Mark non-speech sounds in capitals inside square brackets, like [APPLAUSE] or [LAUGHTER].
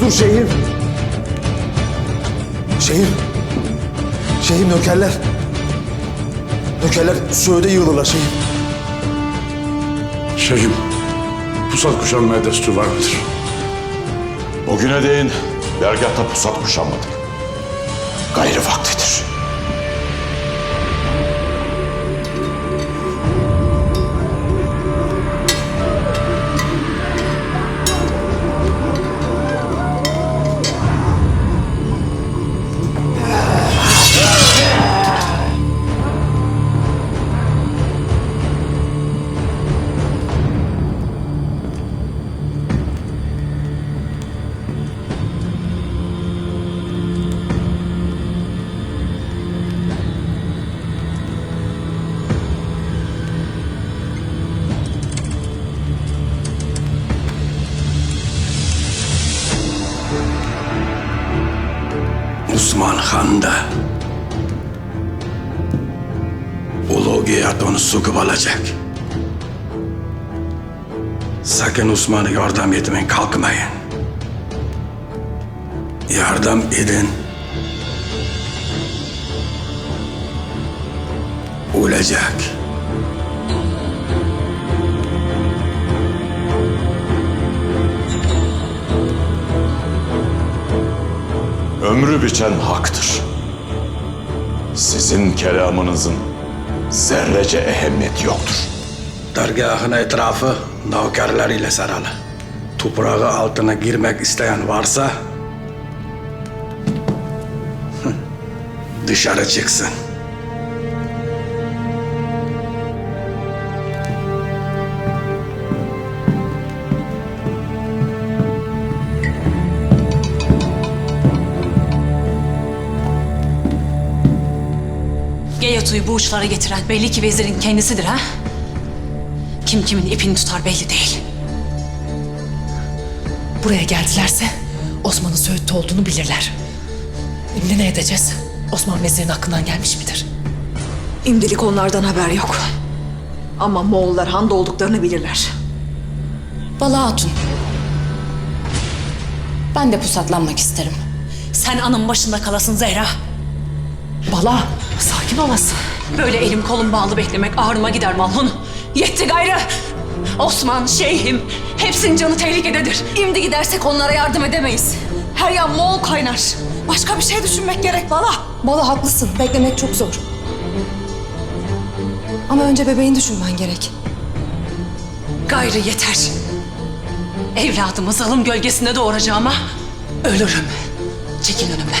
Destur şeyhim. Şeyhim. Şeyhim nökerler. Nökerler Söğüt'e yığılırlar şeyhim. Şeyhim, pusat kuşanmaya destur var mıdır? Bugüne değin dergahta pusat kuşanmadık. Gayrı vaktidir. Osman Han da Ulu Giyat onu sokup alacak. Sakın Osman'a yardım etmeyin, kalkmayın. Yardım edin. Ölecek. Ömrü biçen haktır. Sizin kelamınızın zerrece ehemmiyeti yoktur. Dergahın etrafı navkarlar ile saralı. Toprağı altına girmek isteyen varsa [LAUGHS] dışarı çıksın. Geyatu'yu bu uçlara getiren belli ki vezirin kendisidir ha? Kim kimin ipini tutar belli değil. Buraya geldilerse Osman'ın Söğüt'te olduğunu bilirler. Şimdi ne edeceğiz? Osman vezirin hakkından gelmiş midir? İmdilik onlardan haber yok. Ama Moğollar Han'da olduklarını bilirler. Bala Hatun. Ben de pusatlanmak isterim. Sen anın başında kalasın Zehra. Bala, sakin olasın. Böyle elim kolum bağlı beklemek ağrıma gider Malhun. Yetti gayrı. Osman, şeyhim, hepsinin canı tehlikededir. Şimdi gidersek onlara yardım edemeyiz. Her yan Moğol kaynar. Başka bir şey düşünmek gerek bala. Bala haklısın. Beklemek çok zor. Ama önce bebeğini düşünmen gerek. Gayrı yeter. Evladımı zalim gölgesinde doğuracağıma ölürüm. Çekil önümden.